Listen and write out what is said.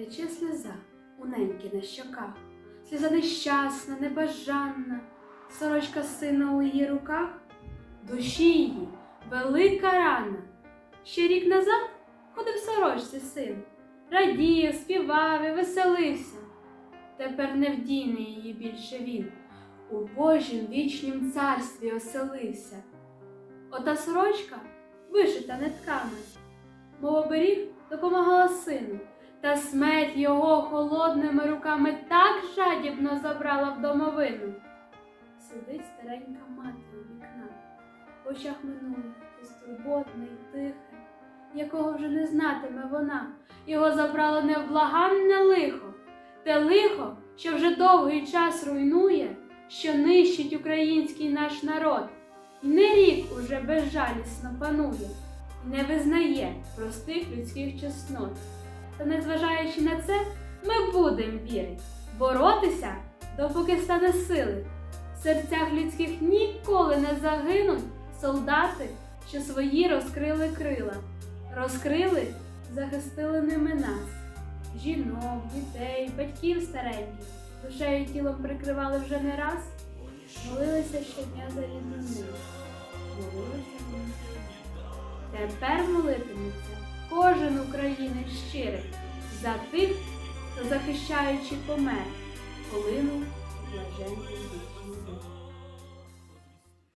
тече сльоза у неньки на щоках, сльоза нещасна, небажанна, сорочка сина у її руках, душі її велика рана. Ще рік назад ходив сорочці син, радів, співав і веселився. Тепер не вдійне її більше він, у Божім вічнім царстві оселився. Ота сорочка вишита нитками, мов оберіг допомагала сину, та смерть його холодними руками так жадібно забрала в домовину. Сидить старенька мати у вікна, в очах минуле, безтурботне й тихе, якого вже не знатиме вона, його забрало невблаганне лихо, те лихо, що вже довгий час руйнує, що нищить український наш народ, і не рік уже безжалісно панує, і не визнає простих людських чеснот. Та незважаючи на це, ми будемо вірити, боротися, допоки стане сили. В серцях людських ніколи не загинуть солдати, що свої розкрили крила, розкрили, захистили ними нас, жінок, дітей, батьків стареньких, душею і тілом прикривали вже не раз, молилися щодня за рідну. Молилися. Тепер молитиметься кожен українець щирий за тих, хто захищаючи помер, полинув блаженний мир.